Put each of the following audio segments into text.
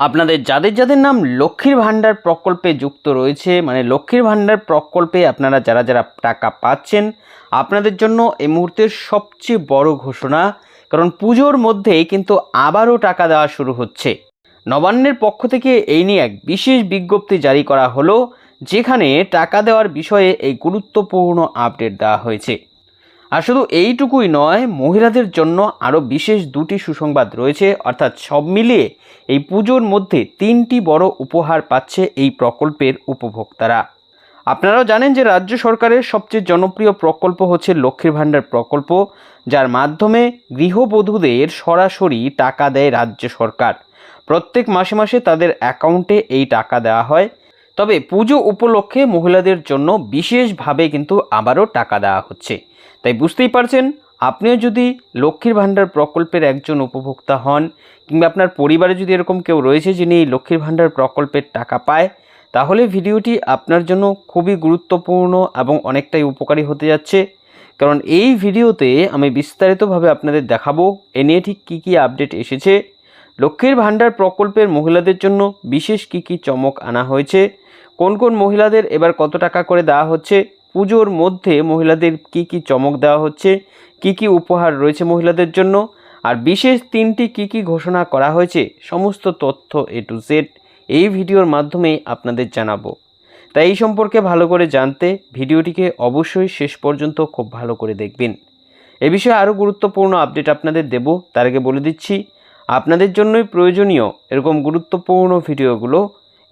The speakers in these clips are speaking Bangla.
আপনাদের যাদের যাদের নাম লক্ষ্মীর ভাণ্ডার প্রকল্পে যুক্ত রয়েছে মানে লক্ষ্মীর ভাণ্ডার প্রকল্পে আপনারা যারা যারা টাকা পাচ্ছেন, আপনাদের জন্য এই মুহূর্তের সবচেয়ে বড় ঘোষণা, কারণ পুজোর মধ্যেই কিন্তু আবারও টাকা দেওয়া শুরু হচ্ছে। নবান্নের পক্ষ থেকে এই নিয়ে এক বিশেষ বিজ্ঞপ্তি জারি করা হলো, যেখানে টাকা দেওয়ার বিষয়ে এই গুরুত্বপূর্ণ আপডেট দেওয়া হয়েছে। আর শুধু এইটুকুই নয়, মহিলাদের জন্য আরও বিশেষ দুটি সুসংবাদ রয়েছে। অর্থাৎ সব মিলিয়ে এই পুজোর মধ্যে তিনটি বড় উপহার পাচ্ছে এই প্রকল্পের উপভোক্তারা। আপনারাও জানেন যে রাজ্য সরকারের সবচেয়ে জনপ্রিয় প্রকল্প হচ্ছে লক্ষ্মীর ভাণ্ডার প্রকল্প, যার মাধ্যমে গৃহবধূদের সরাসরি টাকা দেয় রাজ্য সরকার। প্রত্যেক মাসে মাসে তাদের অ্যাকাউন্টে এই টাকা দেওয়া হয়। তবে পুজো উপলক্ষে মহিলাদের জন্য বিশেষভাবে কিন্তু আবারও টাকা দেওয়া হচ্ছে। তাই বুঝতেই পারছেন, আপনিও যদি লক্ষ্মীর ভাণ্ডার প্রকল্পের একজন উপভোক্তা হন কিংবা আপনার পরিবারে যদি এরকম কেউ রয়েছে যিনি এই লক্ষ্মীর ভাণ্ডার প্রকল্পের টাকা পায়, তাহলে ভিডিওটি আপনার জন্য খুবই গুরুত্বপূর্ণ এবং অনেকটাই উপকারী হতে যাচ্ছে। কারণ এই ভিডিওতে আমি বিস্তারিতভাবে আপনাদের দেখাবো এ নিয়ে ঠিক কী কী আপডেট এসেছে, লক্ষ্মীর ভাণ্ডার প্রকল্পের মহিলাদের জন্য বিশেষ কী কী চমক আনা হয়েছে, কোন কোন মহিলাদের এবার কত টাকা করে দেওয়া হচ্ছে পুজোর মধ্যে মহিলাদের কি কি চমক দেওয়া হচ্ছে, কি কি উপহার রয়েছে মহিলাদের জন্য, আর বিশেষ তিনটি কি কি ঘোষণা করা হয়েছে, সমস্ত তথ্য এ টু জেড এই ভিডিওর মাধ্যমে আপনাদের জানাব। তাই এই সম্পর্কে ভালো করে জানতে ভিডিওটিকে অবশ্যই শেষ পর্যন্ত খুব ভালো করে দেখবেন। এ বিষয়ে আরও গুরুত্বপূর্ণ আপডেট আপনাদের দেব, তার আগে বলে দিচ্ছি, আপনাদের জন্যই প্রয়োজনীয় এরকম গুরুত্বপূর্ণ ভিডিওগুলো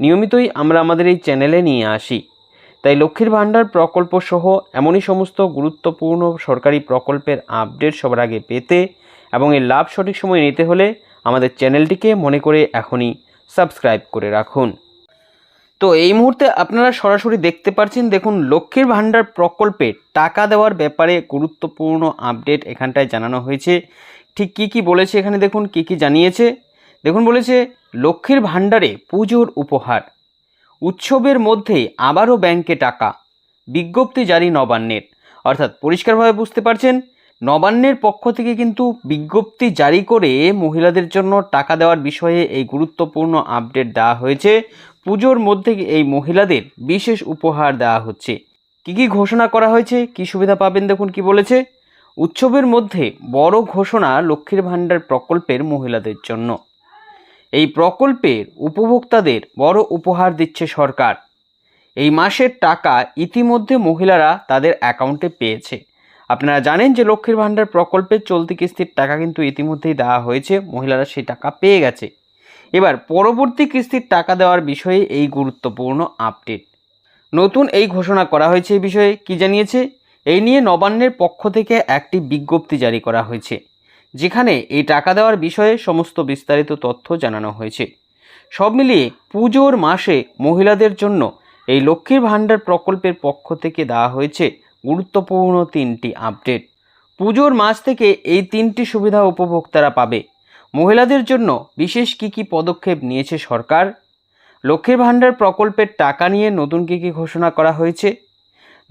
নিয়মিতই আমরা আমাদের এই চ্যানেলে নিয়ে আসি। তাই লক্ষ্মীর ভাণ্ডার প্রকল্প সহ এমনই সমস্ত গুরুত্বপূর্ণ সরকারি প্রকল্পের আপডেট সবার আগে পেতে এবং এর লাভ সঠিক সময়ে নিতে হলে আমাদের চ্যানেলটিকে মনে করে এখনই সাবস্ক্রাইব করে রাখুন। তো এই মুহূর্তে আপনারা সরাসরি দেখতে পাচ্ছেন দেখুন লক্ষ্মীর ভাণ্ডার প্রকল্পে টাকা দেওয়ার ব্যাপারে গুরুত্বপূর্ণ আপডেট এখানটায় জানানো হয়েছে। ঠিক কি কি বলেছে এখানে দেখুন, কি কি জানিয়েছে? দেখুন বলেছে, লক্ষ্মীর ভাণ্ডারে পুজোর উপহার। উৎসবের মধ্যেই আবারও ব্যাংকে টাকা। বিজ্ঞপ্তি জারি নবান্নের। অর্থাৎ পরিষ্কারভাবে বুঝতে পারছেন, নবান্নের পক্ষ থেকে কিন্তু বিজ্ঞপ্তি জারি করে মহিলাদের জন্য টাকা দেওয়ার বিষয়ে এই গুরুত্বপূর্ণ আপডেট দেওয়া হয়েছে। পুজোর মধ্যে এই মহিলাদের বিশেষ উপহার দেওয়া হচ্ছে। কি কি ঘোষণা করা হয়েছে, কি সুবিধা পাবেন দেখুন কি বলেছে? উৎসবের মধ্যে বড় ঘোষণা লক্ষ্মীর ভাণ্ডার প্রকল্পের মহিলাদের জন্য। এই প্রকল্পের উপভোক্তাদের বড় উপহার দিচ্ছে সরকার। এই মাসের টাকা ইতিমধ্যে মহিলারা তাদের অ্যাকাউন্টে পেয়েছে। আপনারা জানেন যে লক্ষ্মীর ভাণ্ডার প্রকল্পের চলতি কিস্তির টাকা কিন্তু ইতিমধ্যেই দেওয়া হয়েছে, মহিলারা সেই টাকা পেয়ে গেছে। এবার পরবর্তী কিস্তির টাকা দেওয়ার বিষয়ে এই গুরুত্বপূর্ণ আপডেট। নতুন এই ঘোষণা করা হয়েছে এই বিষয়ে। কি জানিয়েছে? এই নিয়ে নবান্নের পক্ষ থেকে একটি বিজ্ঞপ্তি জারি করা হয়েছে। যেখানে এই টাকা দেওয়ার বিষয়ে সমস্ত বিস্তারিত তথ্য জানানো হয়েছে। সব মিলিয়ে পুজোর মাসে মহিলাদের জন্য এই লক্ষ্মীর ভাণ্ডার প্রকল্পের পক্ষ থেকে দেওয়া হয়েছে গুরুত্বপূর্ণ তিনটি আপডেট। পুজোর মাস থেকে এই তিনটি সুবিধা উপভোক্তারা পাবে। মহিলাদের জন্য বিশেষ কী কী পদক্ষেপ নিয়েছে সরকার? লক্ষ্মীর ভাণ্ডার প্রকল্পের টাকা নিয়ে নতুন কী কী ঘোষণা করা হয়েছে?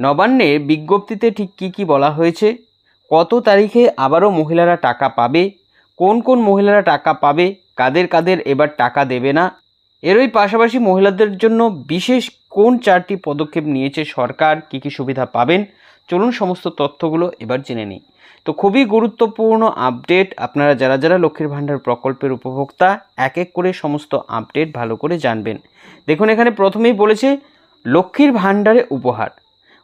নবান্নের বিজ্ঞপ্তিতে ঠিক কী কী বলা হয়েছে? কত তারিখে আবারও মহিলারা টাকা পাবে? কোন কোন মহিলারা টাকা পাবে? কাদের কাদের এবার টাকা দেবে না? এরই পাশাপাশি মহিলাদের জন্য বিশেষ কোন চারটি পদক্ষেপ নিয়েছে সরকার? কী কী সুবিধা পাবেন? চলুন সমস্ত তথ্যগুলো এবার জেনে নিই। তো খুবই গুরুত্বপূর্ণ আপডেট আপনারা যারা যারা লক্ষ্মীর ভাণ্ডার প্রকল্পের উপভোক্তা, এক এক করে সমস্ত আপডেট ভালো করে জানবেন। দেখুন, এখানে প্রথমেই বলেছে, লক্ষ্মীর ভাণ্ডারে উপহার।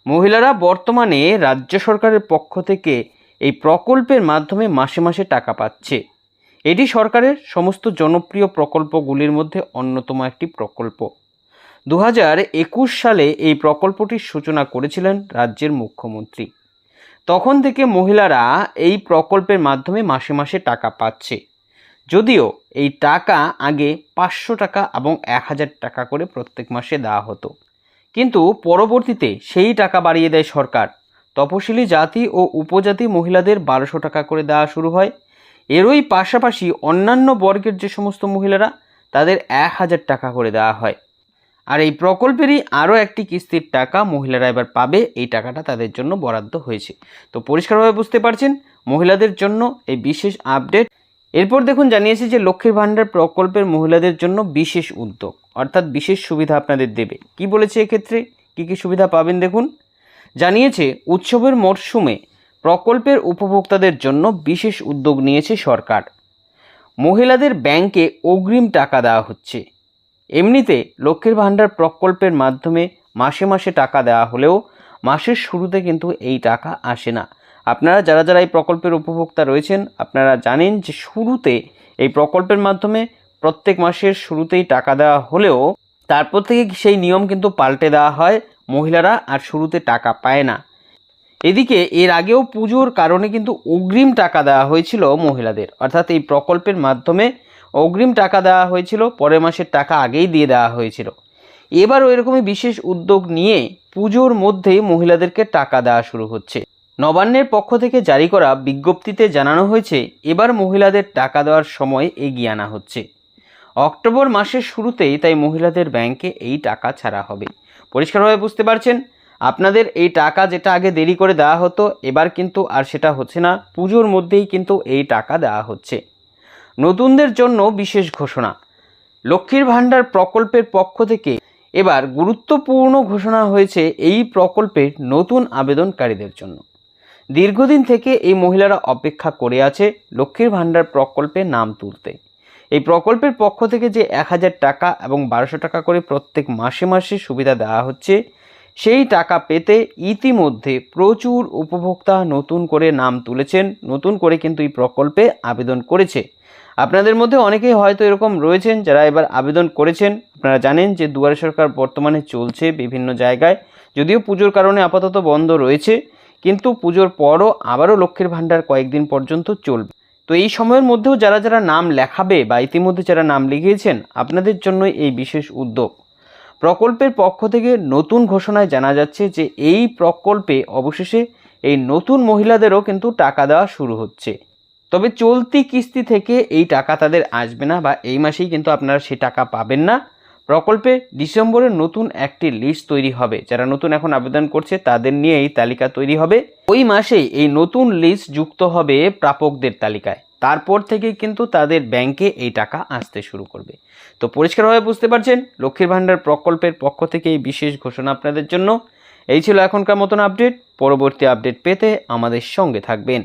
মহিলারা বর্তমানে রাজ্য সরকারের পক্ষ থেকে এই প্রকল্পের মাধ্যমে মাসে মাসে টাকা পাচ্ছে। এটি সরকারের সমস্ত জনপ্রিয় প্রকল্পগুলির মধ্যে অন্যতম একটি প্রকল্প। দু হাজার একুশ সালে এই প্রকল্পটির সূচনা করেছিলেন রাজ্যের মুখ্যমন্ত্রী। তখন থেকে মহিলারা এই প্রকল্পের মাধ্যমে মাসে মাসে টাকা পাচ্ছে। যদিও এই টাকা আগে পাঁচশো টাকা এবং এক হাজার টাকা করে প্রত্যেক মাসে দেওয়া হতো। কিন্তু পরবর্তীতে সেই টাকা বাড়িয়ে দেয় সরকার। তপশিলি জাতি ও উপজাতি মহিলাদের বারোশো টাকা করে দেওয়া শুরু হয়। এরই পাশাপাশি অন্যান্য বর্গের যে সমস্ত মহিলারা, তাদের এক হাজার টাকা করে দেওয়া হয়। আর এই প্রকল্পেরই আরও একটি কিস্তির টাকা মহিলারা এবার পাবে। এই টাকাটা তাদের জন্য বরাদ্দ হয়েছে। তো পরিষ্কারভাবে বুঝতে পারছেন, মহিলাদের জন্য এই বিশেষ আপডেট। এরপর দেখুন জানিয়েছে যে লক্ষ্মীর ভাণ্ডার প্রকল্পের মহিলাদের জন্য বিশেষ উদ্যোগ, অর্থাৎ বিশেষ সুবিধা আপনাদের দেবে। কি বলেছে এক্ষেত্রে? কী কী সুবিধা পাবেন দেখুন। জানিয়েছে, উৎসবের মরশুমে প্রকল্পের উপভোক্তাদের জন্য বিশেষ উদ্যোগ নিয়েছে সরকার। মহিলাদের ব্যাংকে অগ্রিম টাকা দেওয়া হচ্ছে। এমনিতে লক্ষ্মীর ভাণ্ডার প্রকল্পের মাধ্যমে মাসে মাসে টাকা দেওয়া হলেও মাসের শুরুতে কিন্তু এই টাকা আসে না। আপনারা যারা যারা এই প্রকল্পের উপভোক্তা রয়েছেন, আপনারা জানেন যে শুরুতে এই প্রকল্পের মাধ্যমে প্রত্যেক মাসের শুরুতেই টাকা দেওয়া হলেও তারপর থেকে সেই নিয়ম কিন্তু পাল্টে দেওয়া হয়। মহিলারা আর শুরুতে টাকা পায় না। এদিকে এর আগেও পুজোর কারণে কিন্তু অগ্রিম টাকা দেওয়া হয়েছিল মহিলাদের। অর্থাৎ এই প্রকল্পের মাধ্যমে অগ্রিম টাকা দেওয়া হয়েছিল, পরের মাসের টাকা আগেই দিয়ে দেওয়া হয়েছিল। এবারও এরকমই বিশেষ উদ্যোগ নিয়ে পুজোর মধ্যেই মহিলাদেরকে টাকা দেওয়া শুরু হচ্ছে। নবান্নের পক্ষ থেকে জারি করা বিজ্ঞপ্তিতে জানানো হয়েছে, এবার মহিলাদের টাকা দেওয়ার সময় এগিয়ে আনা হচ্ছে। অক্টোবর মাসের শুরুতেই তাই মহিলাদের ব্যাংকে এই টাকা ছাড়া হবে। পরিষ্কারভাবে বুঝতে পারছেন? আপনাদের এই টাকা যেটা আগে দেরি করে দেওয়া হতো, এবার কিন্তু আর সেটা হচ্ছে না। পুজোর মধ্যেই কিন্তু এই টাকা দেওয়া হচ্ছে। নতুনদের জন্য বিশেষ ঘোষণা। লক্ষ্মীর ভাণ্ডার প্রকল্পের পক্ষ থেকে এবার গুরুত্বপূর্ণ ঘোষণা হয়েছে এই প্রকল্পের নতুন আবেদনকারীদের জন্য। দীর্ঘদিন থেকে এই মহিলারা অপেক্ষা করে আছে লক্ষ্মীর ভাণ্ডার প্রকল্পে নাম তুলতে। এই প্রকল্পের পক্ষ থেকে যে এক হাজার টাকা এবং বারোশো টাকা করে প্রত্যেক মাসে মাসে সুবিধা দেওয়া হচ্ছে, সেই টাকা পেতে ইতিমধ্যে প্রচুর উপভোক্তা নতুন করে নাম তুলেছেন, নতুন করে কিন্তু এই প্রকল্পে আবেদন করেছে। আপনাদের মধ্যে অনেকেই হয়তো এরকম রয়েছেন যারা এবার আবেদন করেছেন। আপনারা জানেন যে দুয়ারে সরকার বর্তমানে চলছে বিভিন্ন জায়গায়, যদিও পুজোর কারণে আপাতত বন্ধ রয়েছে, কিন্তু পুজোর পরও আবারও লক্ষ্মীর ভাণ্ডার কয়েকদিন পর্যন্ত চলবে। তো এই সময়ের মধ্যেও যারা যারা নাম লেখাবে বা ইতিমধ্যে যারা নাম লিখিয়েছেন, আপনাদের জন্য এই বিশেষ উদ্যোগ। প্রকল্পের পক্ষ থেকে নতুন ঘোষণায় জানা যাচ্ছে যে এই প্রকল্পে অবশেষে এই নতুন মহিলাদেরও কিন্তু টাকা দেওয়া শুরু হচ্ছে। তবে চলতি কিস্তি থেকে এই টাকা তাদের আসবে না বা এই মাসেই কিন্তু আপনারা সে টাকা পাবেন না। প্রকল্পে ডিসেম্বরের নতুন একটি লিস্ট তৈরি হবে। যারা নতুন এখন আবেদন করছে, তাদের নিয়ে এই তালিকা তৈরি হবে। ওই মাসেই এই নতুন লিস্ট যুক্ত হবে প্রাপকদের তালিকায়। তারপর থেকে কিন্তু তাদের ব্যাংকে এই টাকা আসতে শুরু করবে। তো পরিষ্কারভাবে বুঝতে পারছেন, লক্ষ্মীর ভাণ্ডার প্রকল্পের পক্ষ থেকে এই বিশেষ ঘোষণা আপনাদের জন্য। এই ছিল এখনকার মতন আপডেট। পরবর্তী আপডেট পেতে আমাদের সঙ্গে থাকবেন।